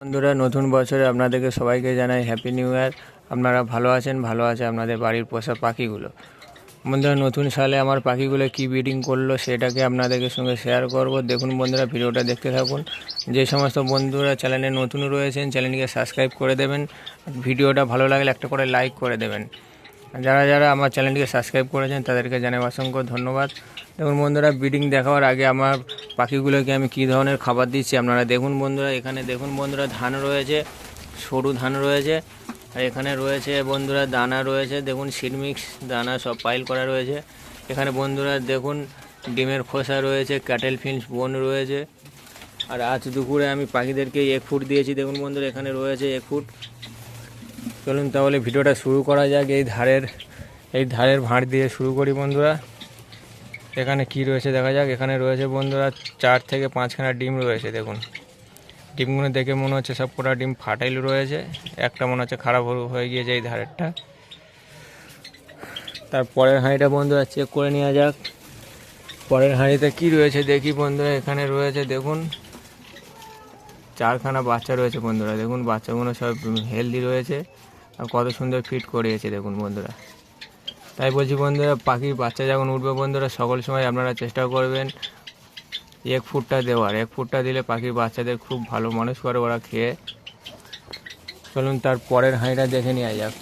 বন্ধুরা, নতুন বছরে আপনাদেরকে সবাইকে জানাই হ্যাপি নিউ ইয়ার আপনারা ভালো আছেন, ভালো আছে আপনাদের বাড়ির পোষা পাখিগুলো। বন্ধুরা, নতুন সালে আমার পাখিগুলো কি ব্রিডিং করল সেটাকে আপনাদেরকে সঙ্গে শেয়ার করব। দেখুন বন্ধুরা, ভিডিওটা দেখতে থাকুন। যে সমস্ত বন্ধুরা চ্যানেলে নতুন রয়েছেন চ্যানেলটিকে সাবস্ক্রাইব করে দেবেন। ভিডিওটা ভালো লাগলে একটা করে লাইক করে দেবেন। যারা যারা আমার চ্যানেলটিকে সাবস্ক্রাইব করেছেন, তাদেরকে জানাই অসংখ্য ধন্যবাদ। দেখুন বন্ধুরা ব্রিডিং দেখাবার আগে আমার পাখিগুলোকে আমি কী ধরনের খাবার দিচ্ছি আপনারা দেখুন বন্ধুরা, এখানে দেখুন বন্ধুরা, ধান রয়েছে, সরু ধান রয়েছে, আর এখানে রয়েছে বন্ধুরা দানা রয়েছে, দেখুন সিডমিক্স দানা সব পাইল করা রয়েছে। এখানে বন্ধুরা দেখুন ডিমের খোসা রয়েছে ক্যাটেল ফিন্স বোন রয়েছে, আর আজ দুপুরে আমি পাখিদেরকে এক ফুট দিয়েছি, দেখুন বন্ধুরা, এখানে রয়েছে এক ফুট চলুন তাহলে ভিডিওটা শুরু করা যাক, এই ধারের এই ধারের ভাঁড় দিয়ে শুরু করি বন্ধুরা। এখানে কি রয়েছে দেখা যাক। এখানে রয়েছে বন্ধুরা চার থেকে পাঁচখানা ডিম রয়েছে, দেখুন। ডিমগুলো দেখে মনে হচ্ছে সব কটা ডিম ফাটাইল রয়েছে। একটা মনে হচ্ছে খারাপ হয়ে- গিয়েছে এই ধারেরটা। তারপরের হাঁড়িটা বন্ধুরা চেক করে নেওয়া যাক। পরের হাঁড়িতে কি রয়েছে দেখি বন্ধুরা, এখানে রয়েছে দেখুন। চারখানা বাচ্চা রয়েছে বন্ধুরা, দেখুন বাচ্চাগুলো সব হেলদি রয়েছে। আর কত সুন্দর ফিট করিয়েছে, দেখুন বন্ধুরা। তাই বলছি বন্ধুরা পাখির বাচ্চা যখন উঠবে বন্ধুরা, সকল সময় আপনারা চেষ্টা করবেন এক ফুটটা দেওয়ার। এক ফুটটা দিলে পাখির বাচ্চাদের খুব ভালো মানুষ করে ওরা খেয়ে। চলুন তার পরের হাঁড়িটা দেখে নেওয়া যাক।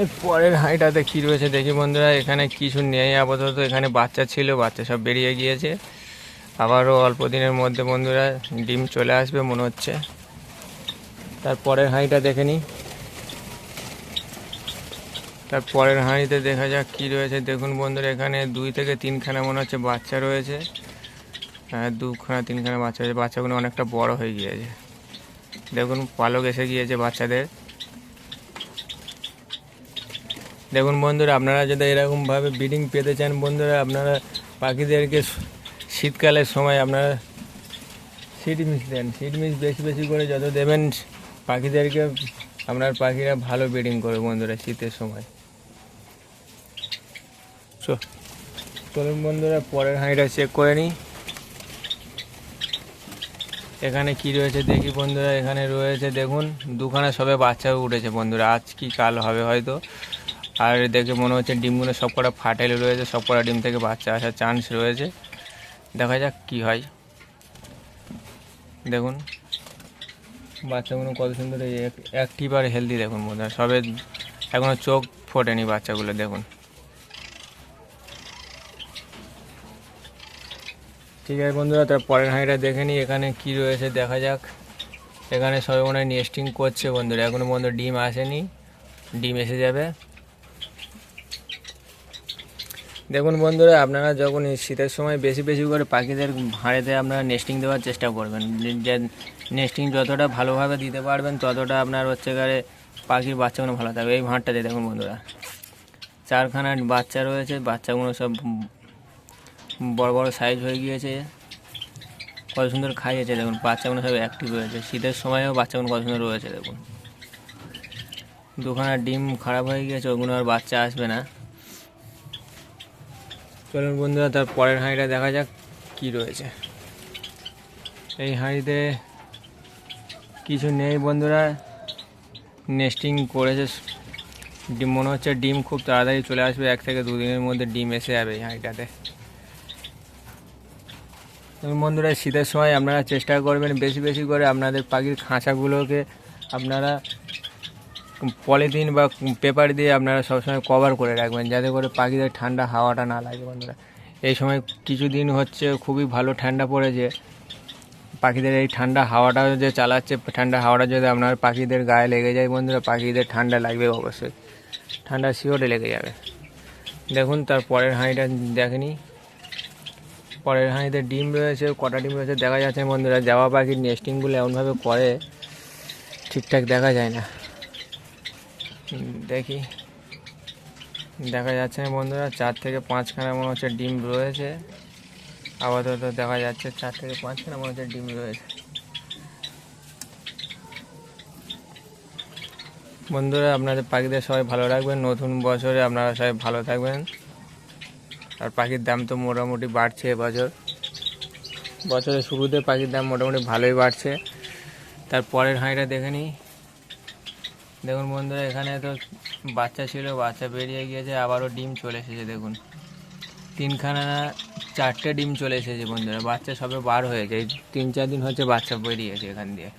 এর পরের হাঁড়িটাতে কী রয়েছে দেখি বন্ধুরা, এখানে কিছু নেই আপাতত, এখানে বাচ্চা ছিল, বাচ্চা সব বেরিয়ে গিয়েছে। আবারও অল্প দিনের মধ্যে বন্ধুরা, ডিম চলে আসবে মনে হচ্ছে। তার পরের হাঁড়িটা দেখে নিই। তার পরের হাঁড়িতে দেখা যাক কি রয়েছে। দেখুন বন্ধুরা, এখানে দুই থেকে তিনখানা মনে হচ্ছে বাচ্চা রয়েছে। হ্যাঁ দুখানা, তিনখানা বাচ্চা রয়েছে। বাচ্চাগুলো অনেকটা বড় হয়ে গিয়েছে। দেখুন, পালক এসে গিয়েছে বাচ্চাদের। দেখুন বন্ধুরা, আপনারা যদি এরকমভাবে ব্রিডিং পেতে চান বন্ধুরা, আপনারা পাখিদেরকে শীতকালের সময় আপনারা সিড মিক্স দেন। সিড মিক্স বেশি বেশি করে যত দেবেন, পাখিদেরকে আপনার পাখিরা ভালো ব্রিডিং করবে বন্ধুরা শীতের সময়। চলুন বন্ধুরা, পরের হাঁড়িটা চেক করে নিই। এখানে কি রয়েছে দেখি বন্ধুরা, এখানে রয়েছে দেখুন, দুখানা সবে বাচ্চা উঠেছে বন্ধুরা, আজ কি কাল হবে হয়তো। আর দেখে মনে হচ্ছে ডিমগুলো সব কটা ফাটাইলে রয়েছে সব কটা ডিম থেকে বাচ্চা আসার চান্স রয়েছে। দেখা যাক কি হয়। দেখুন, বাচ্চাগুলো কত সুন্দর অ্যাক্টিভ আর হেলদি দেখুন বন্ধুরা, সবে এখনও চোখ ফোটেনি বাচ্চাগুলো, দেখুন। ঠিক আছে বন্ধুরা, তার পরের হাঁড়িটা দেখে নিই, এখানে কি রয়েছে দেখা যাক। এখানে সবে মনে হয় নেস্টিং করছে বন্ধুরা, এখনও বন্ধু ডিম আসেনি, ডিম এসে যাবে। দেখুন বন্ধুরা, আপনারা যখন শীতের সময় বেশি বেশি করে পাখিদের ভাঁড়েতে আপনারা নেস্টিং দেওয়ার চেষ্টা করবেন নেস্টিং যতটা ভালোভাবে দিতে পারবেন, ততটা আপনার হচ্ছে গেলে পাখির বাচ্চাগুলো ভালো থাকবে। এই ভাঁড়টাতে দেখুন বন্ধুরা, চারখানা বাচ্চা রয়েছে, বাচ্চাগুলো সব বড় বড় সাইজ হয়ে গিয়েছে। কত সুন্দর খাইয়েছে দেখুন বাচ্চাগুলো সব অ্যাক্টিভ রয়েছে। শীতের সময়ও বাচ্চাগুলো কত সুন্দর রয়েছে দেখুন। দুখানা ডিম খারাপ হয়ে গিয়েছে, ওগুলো আর বাচ্চা আসবে না। চলুন বন্ধুরা, তার পরের হাঁড়িটা দেখা যাক কি রয়েছে। এই হাঁড়িতে কিছু নেই বন্ধুরা। নেস্টিং করেছে। ডিম মনে হচ্ছে ডিম খুব তাড়াতাড়ি চলে আসবে, এক থেকে দুদিনের মধ্যে ডিম এসে যাবে এই হাঁড়িটাতে। বন্ধুরা, শীতের সময় আপনারা চেষ্টা করবেন বেশি বেশি করে আপনাদের পাখির খাঁচাগুলোকে আপনারা পলিথিন বা পেপার দিয়ে আপনারা সবসময় কভার করে রাখবেন, যাতে করে পাখিদের ঠান্ডা হাওয়াটা না লাগে বন্ধুরা। এই সময় কিছুদিন হচ্ছে খুবই ভালো ঠান্ডা পড়েছে। পাখিদের এই ঠান্ডা হাওয়াটা যে চালাচ্ছে, ঠান্ডা হাওয়াটা যদি আপনার পাখিদের গায়ে লেগে যায় বন্ধুরা, পাখিদের ঠান্ডা লাগবে অবশ্যই। ঠান্ডা শিওরে লেগে যাবে। দেখুন, তার পরের হাঁড়িটা দেখেনি পরের হাঁড়িতে ডিম রয়েছে, কটা ডিম রয়েছে দেখা যাচ্ছে বন্ধুরা, জামা পাখির নেস্টিংগুলো এমনভাবে করে, ঠিকঠাক দেখা যায় না। দেখি। দেখা যাচ্ছে না বন্ধুরা, চার থেকে পাঁচখানা মনে হচ্ছে ডিম রয়েছে। আপাতত দেখা যাচ্ছে চার থেকে পাঁচখানা মনে হচ্ছে ডিম রয়েছে। বন্ধুরা, আপনাদের পাখিদের সবাই ভালো রাখবেন। নতুন বছরে আপনারা সবাই ভালো থাকবেন। আর পাখির দাম তো মোটামুটি বাড়ছে এবছর। বছরের শুরুতে পাখির দাম মোটামুটি ভালোই বাড়ছে। তার পরের হাঁড়িটা দেখে নিই। দেখুন বন্ধুরা, এখানে তো বাচ্চা ছিল, বাচ্চা বেরিয়ে গিয়েছে, আবারও ডিম চলে এসেছে, দেখুন। তিনখানা চারটে ডিম চলে এসেছে বন্ধুরা, বাচ্চা সবে বার হয়েছে। এই তিন চার দিন হচ্ছে বাচ্চা বেরিয়েছে এখান দিয়ে।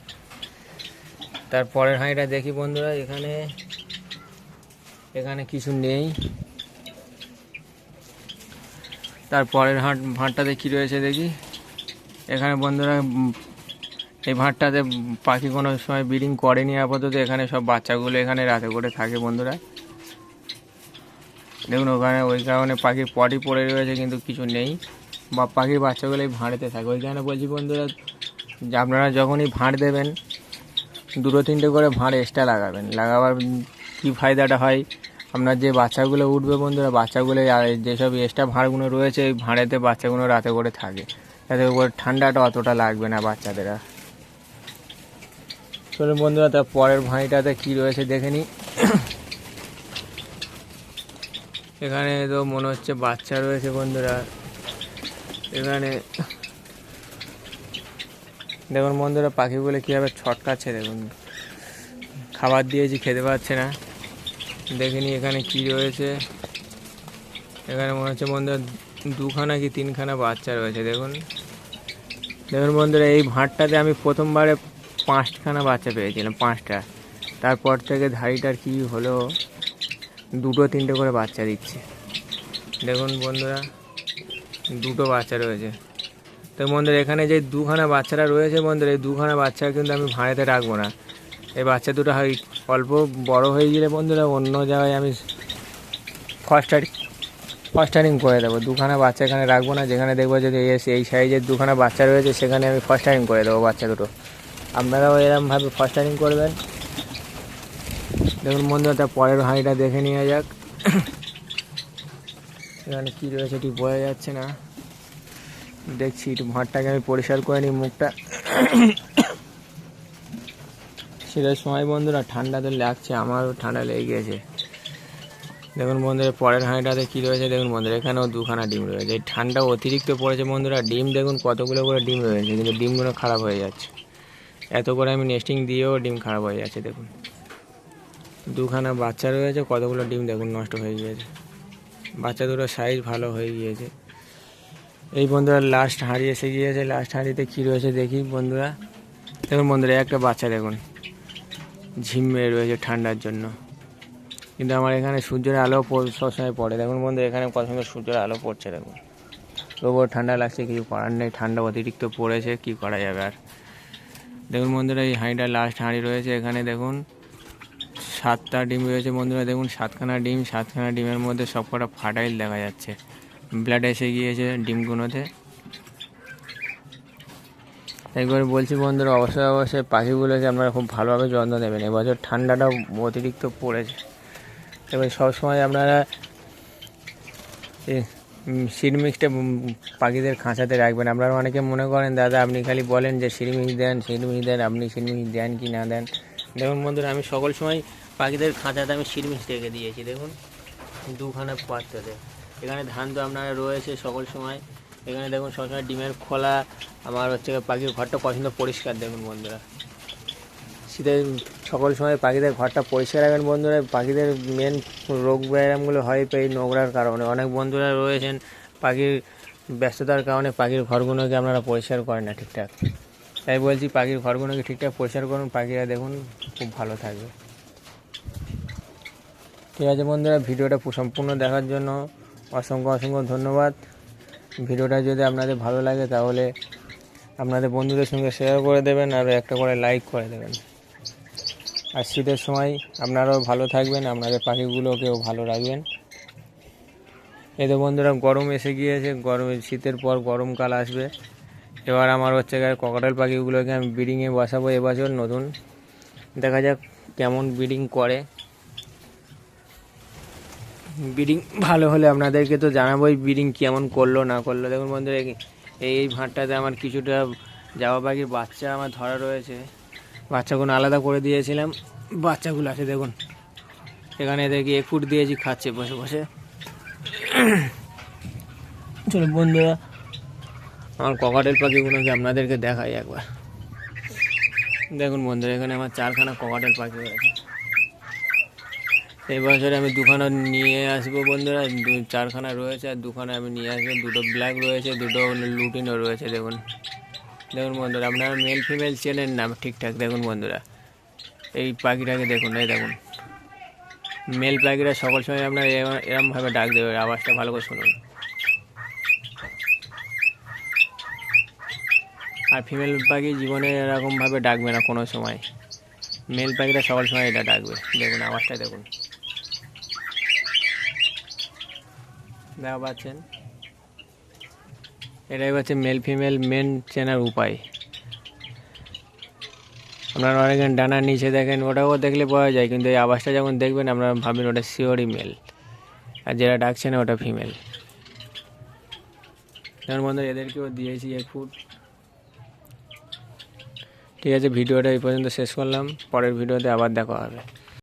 তার পরের হাঁড়িটা দেখি বন্ধুরা, এখানে এখানে কিছু নেই। তার পরের হাট ভাঁটটাতে কী রয়েছে দেখি? এখানে বন্ধুরা এই ভাঁটটাতে পাখি কোনো সময় ব্রিডিং করেনি আপাতত। এখানে সব বাচ্চাগুলো এখানে রাতে করে থাকে বন্ধুরা। দেখুন, ওখানে ওই কারণে পাখির পটি পড়ে রয়েছে, কিন্তু কিছু নেই। বা পাখির বাচ্চাগুলো এই ভাঁড়েতে থাকে। ওই কারণে বলছি বন্ধুরা, যে আপনারা যখনই ভাঁড় দেবেন, দুটো তিনটে করে ভাঁড় এক্সট্রা লাগাবেন। লাগাবার কী ফায়দাটা হয়? আপনার যে বাচ্চাগুলো উঠবে বন্ধুরা, বাচ্চাগুলো যেসব এক্সট্রা ভাঁড়গুলো রয়েছে, এই ভাঁড়েতে বাচ্চাগুলো রাতে করে থাকে। যাতে করে ঠান্ডাটা অতটা লাগবে না বাচ্চাদের চলুন বন্ধুরা, তার পরের ভাঁড়িটাতে কী রয়েছে দেখে নিই। এখানে তো মনে হচ্ছে বাচ্চা রয়েছে বন্ধুরা। এখানে দেখুন বন্ধুরা, পাখিগুলো কীভাবে ছটকাচ্ছে দেখুন। খাবার দিয়েছি, খেতে পাচ্ছে না। দেখিনি এখানে কি রয়েছে। এখানে মনে হচ্ছে বন্ধুরা দুখানা কি তিনখানা বাচ্চা রয়েছে, দেখুন। দেখুন বন্ধুরা, এই ভাঁড়টাতে আমি প্রথমবারে পাঁচখানা বাচ্চা পেয়েছিলাম, পাঁচটা। তারপর থেকে ধাড়িটার কি হলো, দুটো তিনটে করে বাচ্চা দিচ্ছে। দেখুন বন্ধুরা, দুটো বাচ্চা রয়েছে। তো বন্ধুরা, এখানে যে দুখানা বাচ্চারা রয়েছে বন্ধুরা, এই দুখানা বাচ্চা কিন্তু আমি ভাঁড়েতে রাখব না। এই বাচ্চা দুটো হয় অল্প বড় হয়ে গেলে বন্ধুরা অন্য জায়গায় আমি ফস্টার ফস্টারিং করে দেবো। দুখানা বাচ্চা এখানে রাখব না, যেখানে দেখব যদি এই সাইজের দুখানা বাচ্চা রয়েছে, সেখানে আমি ফস্টারিং করে দেবো বাচ্চা দুটো। আপনারাও এরকমভাবে ফস্টারিং করবেন। দেখুন বন্ধুরা, তার পরের হাঁড়িটা দেখে নেওয়া যাক। এখানে কী রয়েছে ঠিক বোঝা যাচ্ছে না। দেখছি, একটু ভাঁড়টাকে আমি পরিষ্কার করে নিই মুখটা। শীতের সময় বন্ধুরা, ঠান্ডা তো লাগছে, আমারও ঠান্ডা লেগে গেছে। দেখুন বন্ধুরা, পরের হাঁড়িটাতে কী রয়েছে, দেখুন বন্ধুরা, এখানেও দুখানা ডিম রয়েছে। এই ঠান্ডা অতিরিক্ত পড়েছে বন্ধুরা, ডিম দেখুন কতগুলো করে ডিম রয়েছে, কিন্তু ডিমগুলো খারাপ হয়ে যাচ্ছে। এত করে আমি নেস্টিং দিয়েও ডিম খারাপ হয়ে যাচ্ছে, দেখুন। দুখানা বাচ্চা রয়েছে, কতগুলো ডিম দেখুন নষ্ট হয়ে গিয়েছে। বাচ্চা দুটোর সাইজ ভালো হয়ে গিয়েছে। এই বন্ধুরা লাস্ট হাঁড়ি এসে গিয়েছে লাস্ট হাঁড়িতে কী রয়েছে দেখি বন্ধুরা। দেখুন বন্ধুরা, একটা বাচ্চা দেখুন। ঝিমে রয়েছে ঠান্ডার জন্য। কিন্তু আমার এখানে সূর্যের আলো সবসময় পড়ে। দেখুন বন্ধু, এখানে কত সুন্দর সূর্যের আলো পড়ছে, দেখুন। তবুও ঠান্ডা লাগছে, কিছু করার নেই। ঠান্ডা অতিরিক্ত পড়েছে, কি করা যাবে আর? দেখুন বন্ধুরা, এই হাঁড়িটা লাস্ট হাঁড়ি রয়েছে। এখানে দেখুন, সাতটা ডিম রয়েছে বন্ধুরা। দেখুন, সাতখানা ডিম, সাতখানা ডিমের মধ্যে সবকটা ফাটাইল দেখা যাচ্ছে। ব্লাড এসে গিয়েছে ডিমগুলোতে। একবার বলছি বন্ধুরা, অবশ্যই অবশ্যই পাখিগুলোকে আপনারা খুব ভালোভাবে যত্ন নেবেন। এবছর ঠান্ডাটা অতিরিক্ত পড়েছে। এবার সবসময় আপনারা সিড মিক্সটা পাখিদের খাঁচাতে রাখবেন। আপনারা অনেকে মনে করেন, দাদা, আপনি খালি বলেন যে সিড মিক্স দেন, সিড মিক্স দেন, আপনি সিড মিক্স দেন কি না দেন? দেখুন বন্ধুরা, আমি সকল সময় পাখিদের খাঁচাতে আমি সিড মিক্স রেখে দিয়েছি। দেখুন, দুখানা পাত্রতে। এখানে ধান তো আপনারা রয়েছে সকল সময়। এখানে দেখুন সবসময় ডিমের খোলা, আমার হচ্ছে পাখির ঘরটা পছন্দ পরিষ্কার, দেখুন বন্ধুরা। শীতের সকল সময় পাখিদের ঘরটা পরিষ্কার রাখবেন বন্ধুরা, পাখিদের মেন রোগ ব্যায়ামগুলো হয় এই নোংরার কারণে। অনেক বন্ধুরা রয়েছেন পাখির ব্যস্ততার কারণে পাখির ঘরগুলোকে আপনারা পরিষ্কার করেন না ঠিকঠাক। তাই বলছি পাখির ঘরগুলোকে ঠিকঠাক পরিষ্কার করুন, পাখিরা দেখুন খুব ভালো থাকবে। ঠিক আছে বন্ধুরা, ভিডিওটা সম্পূর্ণ দেখার জন্য অসংখ্য অসংখ্য ধন্যবাদ। ভিডিওটা যদি আপনাদের ভালো লাগে তাহলে আপনাদের বন্ধুদের সঙ্গে শেয়ার করে দেবেন আর একটা করে লাইক করে দেবেন। আর শীতের সময় আপনারাও ভালো থাকবেন, আপনাদের পাখিগুলোকেও ভালো রাখবেন। এতে বন্ধুরা, গরম এসে গিয়েছে, গরম, শীতের পর গরমকাল আসবে। এবার আমার হচ্ছে ককাটেল পাখিগুলোকে আমি ব্রিডিংয়ে বসাবো এবছর নতুন। দেখা যাক কেমন ব্রিডিং করে। ব্রিডিং ভালো হলে আপনাদেরকে তো জানাবোই ব্রিডিং কেমন করল, না করল। দেখুন বন্ধুরা, এই- ভাঁটটাতে আমার কিছুটা জামা পাখির বাচ্চা আমার ধরা রয়েছে। বাচ্চাগুলো আলাদা করে দিয়েছিলাম, বাচ্চাগুলো আছে দেখুন। এখানে দেখি, এক ফুট দিয়েছি, খাচ্ছে বসে বসে। চলো বন্ধুরা, আমার ককাটেল পাখিগুলোকে আপনাদেরকে দেখাই একবার। দেখুন বন্ধুরা, এখানে আমার চারখানা ককাটেল পাখি রয়েছে। এই বছরে আমি দুখানা নিয়ে আসব বন্ধুরা। চারখানা রয়েছে আর দুখানা আমি নিয়ে আসব। দুটো ব্ল্যাক রয়েছে, দুটো লুটিনও রয়েছে, দেখুন। দেখুন বন্ধুরা, আপনারা মেল ফিমেল চেনেন না ঠিকঠাক, দেখুন বন্ধুরা। এই পাখিটাকে দেখুন, এই দেখুন। মেল পাখিরা সকল সময় আপনার এরম- এরমভাবে ডাক দেবে, আওয়াজটা ভালো করে শুনুন। আর ফিমেল পাখি জীবনে এরকমভাবে ডাকবে না কোনো সময়। মেল পাখিরা সকল সময় এটা ডাকবে। দেখুন, আওয়াজটা দেখুন। দেখা পাচ্ছেন। এটাই হচ্ছে মেল ফিমেল মেন চেনার উপায়। আপনারা অনেকে ডানার নিচে দেখেন ওটাও দেখলে পাওয়া যায়, কিন্তু এই আওয়াজটা যখন দেখবেন, আপনারা ভাবেন ওটা শিওরই মেল আর যেটা ডাকছে না ওটা ফিমেল যেমন বন্ধু এদেরকেও দিয়েছি এক ফুট। ঠিক আছে, ভিডিওটা এই পর্যন্ত শেষ করলাম। পরের ভিডিওতে আবার দেখা হবে।